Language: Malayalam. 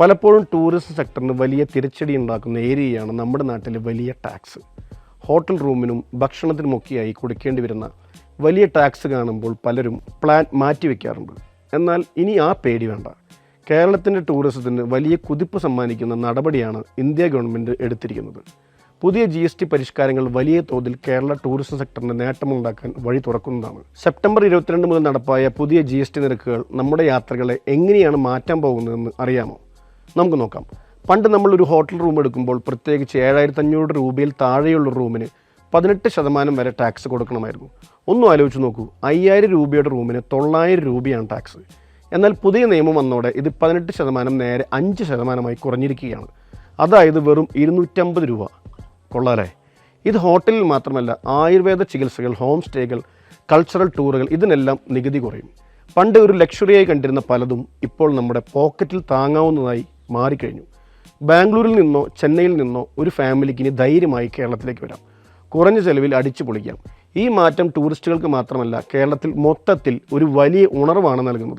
പലപ്പോഴും ടൂറിസ്റ്റ് സെക്ടറിന് വലിയ തിരിച്ചടി ഉണ്ടാക്കുന്ന ഏരിയയാണ് നമ്മുടെ നാട്ടിലെ വലിയ ടാക്സ്. ഹോട്ടൽ റൂമിനും ഭക്ഷണത്തിനുമൊക്കെയായി കൊടുക്കേണ്ടി വരുന്ന വലിയ ടാക്സ് കാണുമ്പോൾ പലരും പ്ലാൻ മാറ്റിവെക്കാറുണ്ട് എന്നാൽ ഇനി ആ പേടി വേണ്ട. കേരളത്തിന്റെ ടൂറിസത്തിന് വലിയ കുതിപ്പ് സമ്മാനിക്കുന്ന നടപടിയാണ് ഇന്ത്യ ഗവൺമെന്റ് എടുത്തിരിക്കുന്നത്. പുതിയ ജി എസ് ടി പരിഷ്കാരങ്ങൾ വലിയ തോതിൽ കേരള ടൂറിസം സെക്ടറിന് നേട്ടമുണ്ടാക്കാൻ വഴി തുറക്കുന്നതാണ്. സെപ്റ്റംബർ ഇരുപത്തിരണ്ട് മുതൽ നടപ്പായ പുതിയ ജി നിരക്കുകൾ നമ്മുടെ യാത്രകളെ എങ്ങനെയാണ് മാറ്റാൻ പോകുന്നതെന്ന് അറിയാമോ? നമുക്ക് നോക്കാം. പണ്ട് നമ്മൾ ഒരു ഹോട്ടൽ റൂം എടുക്കുമ്പോൾ പ്രത്യേകിച്ച് ഏഴായിരത്തി അഞ്ഞൂറ് രൂപയിൽ താഴെയുള്ള റൂമിന് പതിനെട്ട് ശതമാനം വരെ ടാക്സ് കൊടുക്കണമായിരുന്നു. ഒന്നും ആലോചിച്ച് നോക്കൂ. അയ്യായിരം രൂപയുടെ റൂമിന് തൊള്ളായിരം രൂപയാണ് ടാക്സ്. എന്നാൽ പുതിയ നിയമം വന്നോടെ ഇത് പതിനെട്ട് ശതമാനം നേരെ അഞ്ച് ശതമാനമായി കുറഞ്ഞിരിക്കുകയാണ്. അതായത് വെറും ഇരുന്നൂറ്റമ്പത് രൂപ. കൊള്ളാലേ. ഇത് ഹോട്ടലിൽ മാത്രമല്ല ആയുർവേദ ചികിത്സകൾ ഹോം സ്റ്റേകൾ കൾച്ചറൽ ടൂറുകൾ ഇതിനെല്ലാം നികുതി കുറയും. പണ്ട് ഒരു ലക്ഷറിയായി കണ്ടിരുന്ന പലതും ഇപ്പോൾ നമ്മുടെ പോക്കറ്റിൽ താങ്ങാവുന്നതായി മാറിക്കഴിഞ്ഞു. ബാംഗ്ലൂരിൽ നിന്നോ ചെന്നൈയിൽ നിന്നോ ഒരു ഫാമിലിക്ക് ഇനി ധൈര്യമായി കേരളത്തിലേക്ക് വരാം. കുറഞ്ഞ ചെലവിൽ അടിച്ചു പൊളിക്കാം. ഈ മാറ്റം ടൂറിസ്റ്റുകൾക്ക് മാത്രമല്ല കേരളത്തിൽ മൊത്തത്തിൽ ഒരു വലിയ ഉണർവാണ് നൽകുന്നത്.